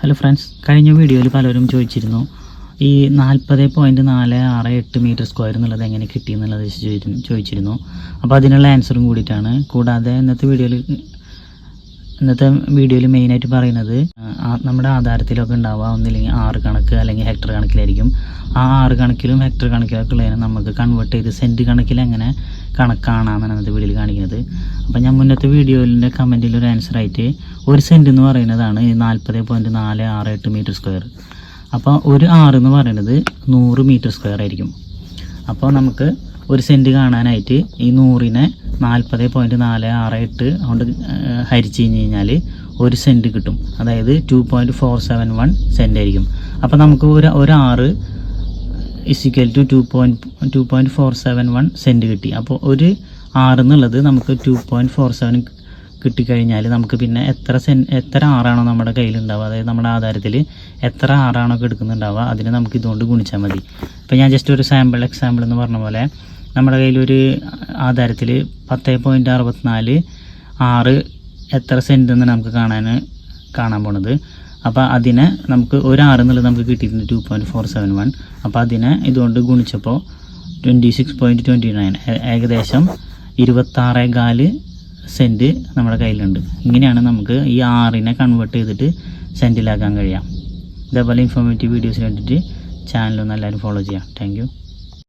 Hello friends കഴിഞ്ഞ വീഡിയോയിൽ പലരും ചോദിച്ചിരുന്നു ഈ നാൽപ്പത് പോയിന്റ് നാല് ആറ് എട്ട് മീറ്റർ സ്ക്വയർ എന്നുള്ളത് എങ്ങനെ കിട്ടി എന്നുള്ളത് ചോദിച്ചിരുന്നു അപ്പോൾ അതിനുള്ള ആൻസറും കൂടിയിട്ടാണ്. കൂടാതെ ഇന്നത്തെ വീഡിയോയിൽ ഇന്നത്തെ വീഡിയോയിൽ മെയിനായിട്ട് പറയുന്നത് നമ്മുടെ ആധാരത്തിലൊക്കെ ഉണ്ടാവുക ഒന്നില്ലെങ്കിൽ ആറ് കണക്ക് അല്ലെങ്കിൽ ഹെക്ടർ കണക്കിലായിരിക്കും. ആ ആറ് കണക്കിലും ഹെക്ടർ കണക്കിലൊക്കെ ഉള്ളതിനെ നമുക്ക് കൺവേർട്ട് ചെയ്ത് സെന്റ് കണക്കിൽ എങ്ങനെ കണക്കാണെന്നാണ് അത് വീഡിയോയിൽ കാണിക്കുന്നത്. അപ്പം ഞാൻ മുന്നത്തെ വീഡിയോയിലെ കമന്റിൽ ഒരു ആൻസർ ആയിട്ട് ഒരു സെന്റ് എന്ന് പറയുന്നതാണ് നാൽപ്പത് പോയിന്റ് നാല് ആറ് എട്ട് മീറ്റർ സ്ക്വയർ അപ്പോൾ ഒരു ആറ് എന്ന് പറയുന്നത് നൂറ് മീറ്റർ സ്ക്വയർ ആയിരിക്കും. അപ്പോൾ നമുക്ക് ഒരു സെന്റ് കാണാനായിട്ട് ഈ നൂറിനെ നാൽപ്പത് പോയിന്റ് നാല് ആറ് എട്ട് കൊണ്ട് ഹരിച്ച് കഴിഞ്ഞ് കഴിഞ്ഞാൽ ഒരു സെന്റ് കിട്ടും. അതായത് two point four seven one cent ആയിരിക്കും. അപ്പോൾ നമുക്ക് ഒരു ഒരു ആറ് is equal two two point two point four seven one cent കിട്ടി. അപ്പോൾ ഒരു ആറ് എന്നുള്ളത് നമുക്ക് ടു പോയിന്റ് ഫോർ സെവൻ കിട്ടിക്കഴിഞ്ഞാൽ നമുക്ക് പിന്നെ എത്ര സെൻ എത്ര ആറാണോ നമ്മുടെ കയ്യിലുണ്ടാവുക. അതായത് നമ്മുടെ ആധാരത്തിൽ എത്ര ആറാണോ എടുക്കുന്നുണ്ടാവുക. അതിനെ നമുക്ക് ഇതുകൊണ്ട് ഗുണിച്ചാൽ മതി. ഇപ്പോൾ ഞാൻ ജസ്റ്റ് ഒരു സാമ്പിൾ എക്സാമ്പിൾ എന്ന് പറഞ്ഞ പോലെ നമ്മുടെ കയ്യിലൊരു ആധാരത്തിൽ പത്ത് പോയിന്റ് അറുപത്തിനാല് ആറ് എത്ര സെന്റ് എന്ന് നമുക്ക് കാണാൻ കാണാൻ പോണത്. അപ്പോൾ അതിനെ നമുക്ക് ഒരു ആറ് എന്നുള്ളത് നമുക്ക് കിട്ടിയിട്ടുണ്ട് two point four seven one അപ്പോൾ അതിനെ ഇതുകൊണ്ട് ഗുണിച്ചപ്പോൾ twenty six point twenty nine ഏകദേശം ഇരുപത്താറേ കാൽ സെന്റ് നമ്മുടെ കയ്യിലുണ്ട്. ഇങ്ങനെയാണ് നമുക്ക് ഈ ആറിനെ കൺവേർട്ട് ചെയ്തിട്ട് സെന്റിലാക്കാൻ കഴിയാം. ഇതേപോലെ ഇൻഫോർമേറ്റീവ് വീഡിയോസിന് വേണ്ടിയിട്ട് ചാനലൊന്ന് എല്ലാവരും ഫോളോ ചെയ്യാം. താങ്ക്